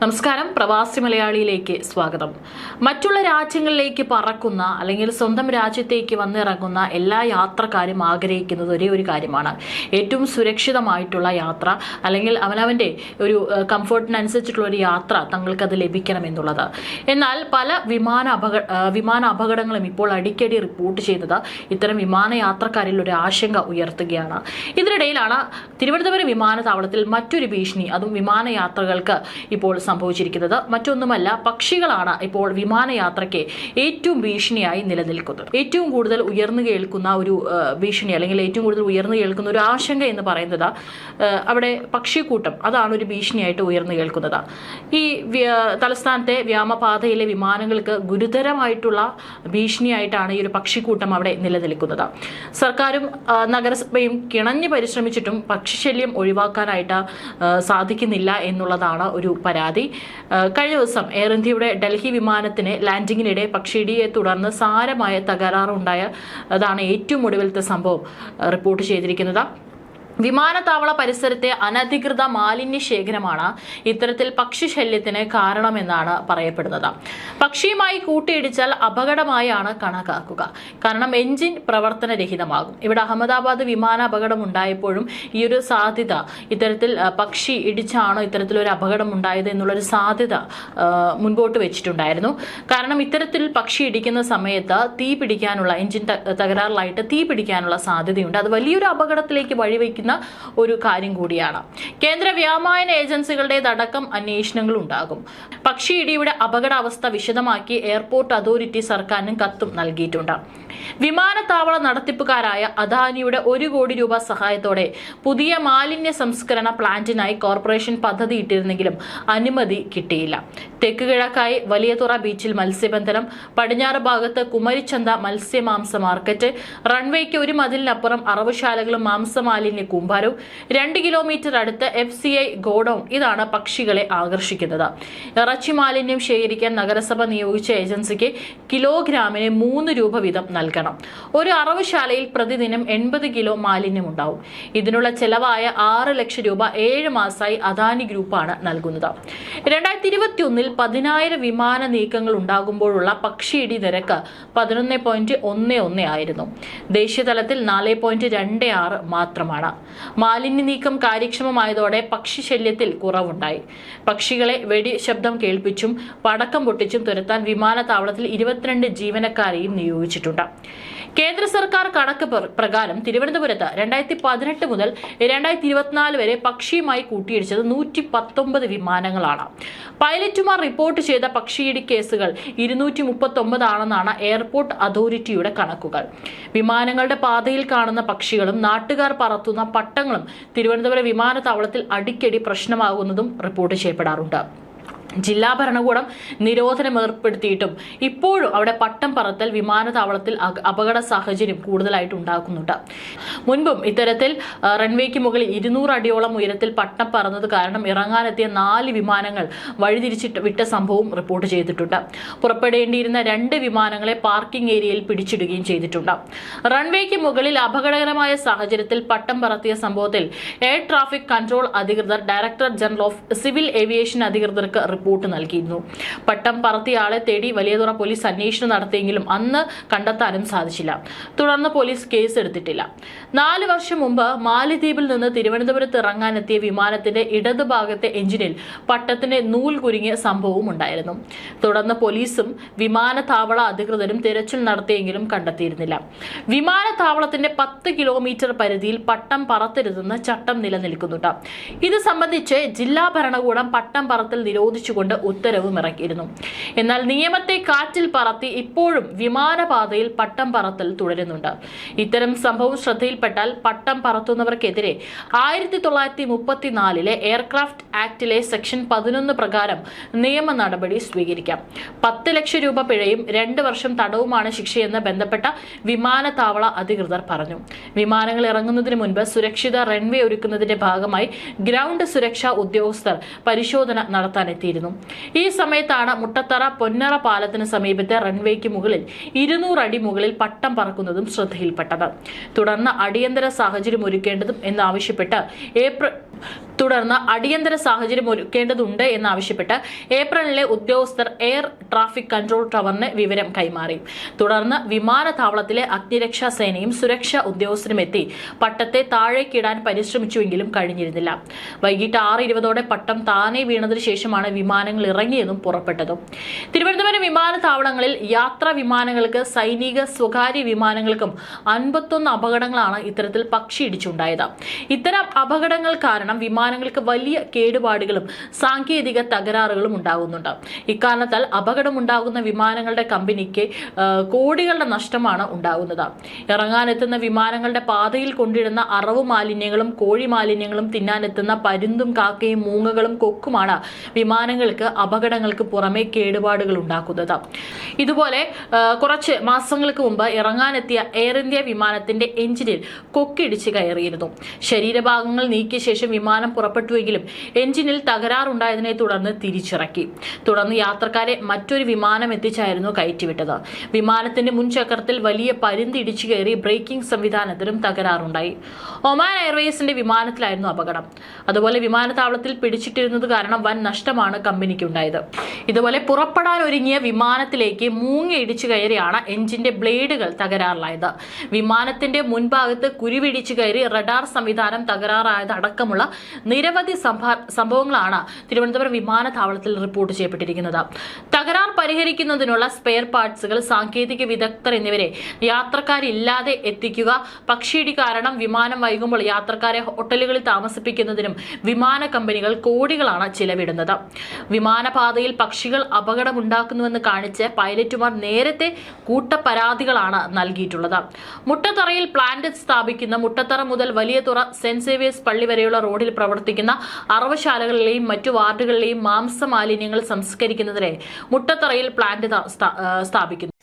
നമസ്കാരം. പ്രവാസി മലയാളിയിലേക്ക് സ്വാഗതം. മറ്റുള്ള രാജ്യങ്ങളിലേക്ക് പറക്കുന്ന അല്ലെങ്കിൽ സ്വന്തം രാജ്യത്തേക്ക് വന്നിറങ്ങുന്ന എല്ലാ യാത്രക്കാരും ആഗ്രഹിക്കുന്നത് ഒരേ ഒരു കാര്യമാണ്. ഏറ്റവും സുരക്ഷിതമായിട്ടുള്ള യാത്ര അല്ലെങ്കിൽ അവനവന്റെ ഒരു കംഫർട്ടിനനുസരിച്ചിട്ടുള്ള ഒരു യാത്ര തങ്ങൾക്കത് ലഭിക്കണമെന്നുള്ളത് എന്നാൽ പല വിമാന അപകട വിമാന അപകടങ്ങളും ഇപ്പോൾ അടിക്കടി റിപ്പോർട്ട് ചെയ്തത് ഇത്തരം വിമാനയാത്രക്കാരിൽ ഒരു ആശങ്ക ഉയർത്തുകയാണ്. ഇതിനിടയിലാണ് തിരുവനന്തപുരം വിമാനത്താവളത്തിൽ മറ്റൊരു ഭീഷണി. അതും വിമാനയാത്രകൾക്ക് ഇപ്പോൾ സംഭവിച്ചിരിക്കുന്നത്. മറ്റൊന്നുമല്ല പക്ഷികളാണ് ഇപ്പോൾ വിമാനയാത്രയ്ക്ക് ഏറ്റവും ഭീഷണിയായി നിലനിൽക്കുന്നത്. ഏറ്റവും കൂടുതൽ ഉയർന്നു കേൾക്കുന്ന ഒരു ഭീഷണി അല്ലെങ്കിൽ ഏറ്റവും കൂടുതൽ ഉയർന്നു കേൾക്കുന്ന ഒരു ആശങ്ക എന്ന് പറയുന്നത് അവിടെ പക്ഷിക്കൂട്ടം. അതാണ് ഒരു ഭീഷണിയായിട്ട് ഉയർന്നു കേൾക്കുന്നത്. ഈ തലസ്ഥാനത്തെ വ്യാമപാതയിലെ വിമാനങ്ങൾക്ക് ഗുരുതരമായിട്ടുള്ള ഭീഷണിയായിട്ടാണ് ഈ ഒരു പക്ഷിക്കൂട്ടം അവിടെ നിലനിൽക്കുന്നത്. സർക്കാരും നഗരസഭയും കിണഞ്ഞു പരിശ്രമിച്ചിട്ടും പക്ഷിശല്യം ഒഴിവാക്കാനായിട്ട് സാധിക്കുന്നില്ല എന്നുള്ളതാണ് ഒരു പരാതി. ആ, കഴിഞ്ഞ ദിവസം എയർ ഇന്ത്യയുടെ ഡൽഹി വിമാനത്തിന് ലാൻഡിങ്ങിനിടെ പക്ഷിയിടിയെ തുടർന്ന് സാരമായ തകരാറുണ്ടായ അതാണ് ഏറ്റവും ഒടുവിലത്തെ സംഭവം റിപ്പോർട്ട് ചെയ്തിരിക്കുന്നത്. വിമാനത്താവള പരിസരത്തെ അനധികൃത മാലിന്യ ശേഖരമാണ് ഇത്തരത്തിൽ പക്ഷി പക്ഷിശല്യത്തിന് കാരണമെന്നാണ് പറയപ്പെടുന്നത്. പക്ഷിയുമായി കൂട്ടിയിടിച്ചാൽ അപകടമായാണ് കണക്കാക്കുക. കാരണം എഞ്ചിൻ പ്രവർത്തനരഹിതമാകും. ഇവിടെ അഹമ്മദാബാദ് വിമാന അപകടം ഉണ്ടായപ്പോഴും ഈ ഒരു സാധ്യത ഇത്തരത്തിൽ പക്ഷി ഇടിച്ചാണോ ഇത്തരത്തിലൊരു അപകടം ഉണ്ടായത് എന്നുള്ളൊരു സാധ്യത മുൻപോട്ട് വെച്ചിട്ടുണ്ടായിരുന്നു. കാരണം ഇത്തരത്തിൽ പക്ഷി ഇടിക്കുന്ന സമയത്ത് തീ പിടിക്കാനുള്ള എഞ്ചിൻ തകരാറിലായിട്ട് തീ പിടിക്കാനുള്ള സാധ്യതയുണ്ട്. അത് വലിയൊരു അപകടത്തിലേക്ക് വഴിവെക്കുന്ന ഒരു കാര്യം കൂടിയാണ്. കേന്ദ്ര വ്യോമയാന ഏജൻസികളുടേതടക്കം അന്വേഷണങ്ങൾ ഉണ്ടാകും പക്ഷി ഇടിയുടെ അപകടാവസ്ഥ വിശദമാക്കി എയർപോർട്ട് അതോറിറ്റി സർക്കാരിനും കത്തും നൽകിയിട്ടുണ്ട്. വിമാനത്താവള നടത്തിപ്പുകാരായ അദാനിയുടെ ഒരു കോടി രൂപ സഹായത്തോടെ പുതിയ മാലിന്യ സംസ്കരണ പ്ലാന്റിനായി കോർപ്പറേഷൻ പദ്ധതി ഇട്ടിരുന്നെങ്കിലും അനുമതി കിട്ടിയില്ല. തെക്ക് കിഴക്കായി വലിയതുറ ബീച്ചിൽ മത്സ്യബന്ധനം പടിഞ്ഞാറ് ഭാഗത്ത് കുമരിച്ചന്ത മത്സ്യമാംസ മാർക്കറ്റ് റൺവേക്ക് ഒരു മതിലിനപ്പുറം അറവുശാലകളും മാംസമാലിന്യ കൂമ്പാരവും. രണ്ട് കിലോമീറ്റർ അടുത്ത് എഫ് സി ഐ ഗോഡൌൺ. ഇതാണ് പക്ഷികളെ ആകർഷിക്കുന്നത്. ഇറച്ചി മാലിന്യം ശേഖരിക്കാൻ നഗരസഭ നിയോഗിച്ച ഏജൻസിക്ക് കിലോഗ്രാമിന് മൂന്ന് രൂപ വീതം നൽകണം. ഒരു അറവുശാലയിൽ പ്രതിദിനം എൺപത് കിലോ മാലിന്യം ഉണ്ടാവും ഇതിനുള്ള ചെലവായ ആറ് ലക്ഷം രൂപ ഏഴ് മാസമായി അദാനി ഗ്രൂപ്പാണ് നൽകുന്നത്. രണ്ടായിരത്തി ഇരുപത്തി ഒന്നിൽ പതിനായിരം വിമാന നീക്കങ്ങൾ ഉണ്ടാകുമ്പോഴുള്ള പക്ഷിയിടി നിരക്ക് പതിനൊന്ന് പോയിന്റ് ഒന്ന് ഒന്ന് ആയിരുന്നു. ദേശീയതലത്തിൽ നാല് പോയിന്റ് രണ്ട് ആറ് മാത്രമാണ്. മാലിന്യ നീക്കം കാര്യക്ഷമമായതോടെ പക്ഷി ശല്യത്തിൽ കുറവുണ്ടായി. പക്ഷികളെ വെടി ശബ്ദം കേൾപ്പിച്ചും പടക്കം പൊട്ടിച്ചും തുരത്താൻ വിമാനത്താവളത്തിൽ ഇരുപത്തിരണ്ട് ജീവനക്കാരെയും നിയോഗിച്ചിട്ടുണ്ട്. കേന്ദ്ര സർക്കാർ കണക്ക് പ്ര- പ്രകാരം തിരുവനന്തപുരത്ത് രണ്ടായിരത്തി പതിനെട്ട് മുതൽ രണ്ടായിരത്തി ഇരുപത്തിനാല് വരെ പക്ഷിയുമായി കൂട്ടിയിടിച്ചത് നൂറ്റി പത്തൊമ്പത് വിമാനങ്ങളാണ്. പൈലറ്റുമാർ റിപ്പോർട്ട് ചെയ്ത പക്ഷിയിടി കേസുകൾ ഇരുന്നൂറ്റി മുപ്പത്തി എയർപോർട്ട് അതോറിറ്റിയുടെ കണക്കുകൾ. വിമാനങ്ങളുടെ പാതയിൽ കാണുന്ന പക്ഷികളും നാട്ടുകാർ പറത്തുന്ന പട്ടങ്ങളും തിരുവനന്തപുരം വിമാനത്താവളത്തിൽ അടിക്കടി പ്രശ്നമാകുന്നതും റിപ്പോർട്ട് ചെയ്യപ്പെടാറുണ്ട്. ജില്ലാ ഭരണകൂടം നിരോധനം ഏർപ്പെടുത്തിയിട്ടും ഇപ്പോഴും അവിടെ പട്ടം പറത്തൽ വിമാനത്താവളത്തിൽ അപകട സാഹചര്യം കൂടുതലായിട്ട് ഉണ്ടാക്കുന്നുണ്ട് മുൻപും ഇത്തരത്തിൽ റൺവേക്ക് മുകളിൽ ഇരുന്നൂറ് അടിയോളം ഉയരത്തിൽ പട്ടം പറന്നത് കാരണം ഇറങ്ങാനെത്തിയ നാല് വിമാനങ്ങൾ വഴിതിരിച്ചിട്ട് വിട്ട സംഭവം റിപ്പോർട്ട് ചെയ്തിട്ടുണ്ട്. പുറപ്പെടേണ്ടിയിരുന്ന രണ്ട് വിമാനങ്ങളെ പാർക്കിംഗ് ഏരിയയിൽ പിടിച്ചിടുകയും ചെയ്തിട്ടുണ്ട്. റൺവേക്ക് മുകളിൽ അപകടകരമായ സാഹചര്യത്തിൽ പട്ടം പറത്തിയ സംഭവത്തിൽ എയർ ട്രാഫിക് കൺട്രോൾ അധികൃതർ director general of civil aviation അധികൃതർക്ക് നൽകിയിരുന്നു. പട്ടം പറത്തിയ ആളെ തേടി വലിയതുറ പോലീസ് അന്വേഷണം നടത്തിയെങ്കിലും അന്ന് കണ്ടെത്താനും സാധിച്ചില്ല. തുടർന്ന് പോലീസ് കേസ് എടുത്തിട്ടില്ല. നാല് വർഷം മുമ്പ് മാലിദ്വീപിൽ നിന്ന് തിരുവനന്തപുരത്ത് ഇറങ്ങാനെത്തിയ വിമാനത്തിന്റെ ഇടതുഭാഗത്തെ എഞ്ചിനിൽ പട്ടത്തിന്റെ നൂൽ കുരുങ്ങിയ സംഭവവും ഉണ്ടായിരുന്നു. തുടർന്ന് പോലീസും വിമാനത്താവള അധികൃതരും തിരച്ചിൽ നടത്തിയെങ്കിലും കണ്ടെത്തിയിരുന്നില്ല. വിമാനത്താവളത്തിന്റെ പത്ത് കിലോമീറ്റർ പരിധിയിൽ പട്ടം പറത്തരുതെന്ന് ചട്ടം നിലനിൽക്കുന്നുണ്ട്. ഇത് സംബന്ധിച്ച് ജില്ലാ ഭരണകൂടം പട്ടം പറത്തൽ നിരോധിച്ചുകൊണ്ട് ഉത്തരവും ഇറക്കിയിരുന്നു എന്നാൽ നിയമത്തെ കാറ്റിൽ പറത്തി ഇപ്പോഴും വിമാനപാതയിൽ പട്ടം പറത്തൽ തുടരുന്നുണ്ട്. ഇത്തരം സംഭവം ശ്രദ്ധയിൽപ്പെട്ടാൽ പട്ടം പറത്തുന്നവർക്കെതിരെ ആയിരത്തി തൊള്ളായിരത്തി മുപ്പത്തിനാലിലെ എയർക്രാഫ്റ്റ് ആക്ടിലെ സെക്ഷൻ പതിനൊന്ന് പ്രകാരം നിയമ നടപടി സ്വീകരിക്കാം. പത്ത് ലക്ഷം രൂപ പിഴയും രണ്ട് വർഷം തടവുമാണ് ശിക്ഷയെന്ന് ബന്ധപ്പെട്ട വിമാനത്താവള അധികൃതർ പറഞ്ഞു. വിമാനങ്ങൾ ഇറങ്ങുന്നതിന് മുൻപ് സുരക്ഷിത റൺവേ ഒരുക്കുന്നതിന്റെ ഭാഗമായി ഗ്രൗണ്ട് സുരക്ഷാ ഉദ്യോഗസ്ഥർ പരിശോധന നടത്താനെത്തിയിരുന്നു. ഈ സമയത്താണ് മുട്ടത്തറ പൊന്നറ പാലത്തിന് സമീപത്തെ റൺവേക്ക് മുകളിൽ ഇരുന്നൂറ് അടി മുകളിൽ പട്ടം പറക്കുന്നതും ശ്രദ്ധയിൽപ്പെട്ടത്. തുടർന്ന് അടിയന്തര സാഹചര്യം ഒരുക്കേണ്ടതും എന്നാവശ്യപ്പെട്ട് ഏപ്രിൽ തുടർന്ന് അടിയന്തര സാഹചര്യം ഒരുക്കേണ്ടതുണ്ട് എന്നാവശ്യപ്പെട്ട് ഏപ്രിലിലെ ഉദ്യോഗസ്ഥർ എയർ ട്രാഫിക് കൺട്രോൾ ടവറിന് വിവരം കൈമാറി. തുടർന്ന് വിമാനത്താവളത്തിലെ അഗ്നിരക്ഷാ സേനയും സുരക്ഷാ ഉദ്യോഗസ്ഥരും എത്തി. പട്ടത്തെ താഴേക്കിടാൻ പരിശ്രമിച്ചുവെങ്കിലും കഴിഞ്ഞിരുന്നില്ല. വൈകിട്ട് ആറ് ഇരുപതോടെ പട്ടം താനെ വീണതിനു ശേഷമാണ് വിമാനങ്ങൾ ഇറങ്ങിയതും പുറപ്പെട്ടതും. തിരുവനന്തപുരം വിമാനത്താവളങ്ങളിൽ യാത്രാ വിമാനങ്ങൾക്ക് സൈനിക സ്വകാര്യ വിമാനങ്ങൾക്കും അൻപത്തൊന്ന് അപകടങ്ങളാണ് ഇത്തരത്തിൽ പക്ഷി പക്ഷിയിടിച്ചുണ്ടായത്. ഇത്തരം അപകടങ്ങൾ കാരണം വിമാനങ്ങൾക്ക് വലിയ കേടുപാടുകളും സാങ്കേതിക തകരാറുകളും ഉണ്ടാകുന്നുണ്ട്. ഇക്കാരണത്താൽ അപകടമുണ്ടാകുന്ന വിമാനങ്ങളുടെ കമ്പനിക്ക് കോടികളുടെ നഷ്ടമാണ് ഉണ്ടാകുന്നത്. ഇറങ്ങാനെത്തുന്ന വിമാനങ്ങളുടെ പാതയിൽ കൊണ്ടിടുന്ന അറവ് മാലിന്യങ്ങളും കോഴി മാലിന്യങ്ങളും തിന്നാനെത്തുന്ന പരുന്തും കാക്കയും മൂങ്ങകളും കൊക്കുമാണ് വിമാനങ്ങൾക്ക് അപകടങ്ങൾക്ക് പുറമെ കേടുപാടുകൾ ഉണ്ടാക്കുന്നത്. ഇതുപോലെ കുറച്ച് മാസങ്ങൾക്ക് മുമ്പ് ഇറങ്ങാനെത്തിയ എയർ ഇന്ത്യ വിമാനത്തിന്റെ എഞ്ചിനിൽ കൊക്കിടിച്ച് കയറിയിരുന്നു. ശരീരഭാഗങ്ങൾ നീക്കിയ ശേഷം വിമാനം പുറപ്പെട്ടുവെങ്കിലും എഞ്ചിനിൽ തകരാറുണ്ടായതിനെ തുടർന്ന് തിരിച്ചിറക്കി. തുടർന്ന് യാത്രക്കാരെ മറ്റൊരു വിമാനം എത്തിച്ചായിരുന്നു കയറ്റിവിട്ടത്. വിമാനത്തിന്റെ മുൻചക്രത്തിൽ വലിയ പരുന്ത് ഇടിച്ചു കയറി ബ്രേക്കിംഗ് സംവിധാനത്തിലും തകരാറുണ്ടായി. ഒമാൻ എയർവേസിന്റെ വിമാനത്തിലായിരുന്നു അപകടം. അതുപോലെ വിമാനത്താവളത്തിൽ പിടിച്ചിട്ടിരുന്നത് കാരണം വൻ നഷ്ടമാണ് കമ്പനിക്ക് ഉണ്ടായത് ഇതുപോലെ പുറപ്പെടാൻ ഒരുങ്ങിയ വിമാനത്തിലേക്ക് മൂങ്ങ ഇടിച്ചു കയറിയാണ് എഞ്ചിന്റെ ബ്ലേഡുകൾ തകരാറിലായത്. വിമാനത്തിന്റെ മുൻഭാഗത്ത് കുരുവിടിച്ചു കയറി റഡാർ സംവിധാനം തകരാറായത് അടക്കമുള്ള നിരവധി സംഭവങ്ങളാണ് തിരുവനന്തപുരം വിമാനത്താവളത്തിൽ റിപ്പോർട്ട് ചെയ്യപ്പെട്ടിരിക്കുന്നത്. തകരാർ പരിഹരിക്കുന്നതിനുള്ള സ്പെയർ പാർട്സുകൾ സാങ്കേതിക വിദഗ്ധർ എന്നിവരെ യാത്രക്കാരില്ലാതെ എത്തിക്കുക പക്ഷിയിടി കാരണം വിമാനം വൈകുമ്പോൾ യാത്രക്കാരെ ഹോട്ടലുകളിൽ താമസിപ്പിക്കുന്നതിനും വിമാന കമ്പനികൾ കോടികളാണ് ചിലവിടുന്നത്. വിമാനപാതയിൽ പക്ഷികൾ അപകടമുണ്ടാക്കുന്നുവെന്ന് കാണിച്ച് പൈലറ്റുമാർ നേരത്തെ കൂട്ടപരാതികളാണ് നൽകിയിട്ടുള്ളത്. മുട്ടത്തറയിൽ പ്ലാന്റ് സ്ഥാപിക്കുന്ന മുട്ടത്തറ മുതൽ വലിയ തുറ സെന്റ് സേവിയേഴ്സ് പള്ളി വരെയുള്ള റോഡിൽ പ്രവർത്തിക്കുന്ന അറവശാലകളിലെയും മറ്റു വാർഡുകളിലെയും മാംസ മാലിന്യങ്ങൾ സംസ്കരിക്കുന്നതിനെ മുട്ടത്തറയിൽ പ്ലാന്റ് സ്ഥാപിക്കുന്നു.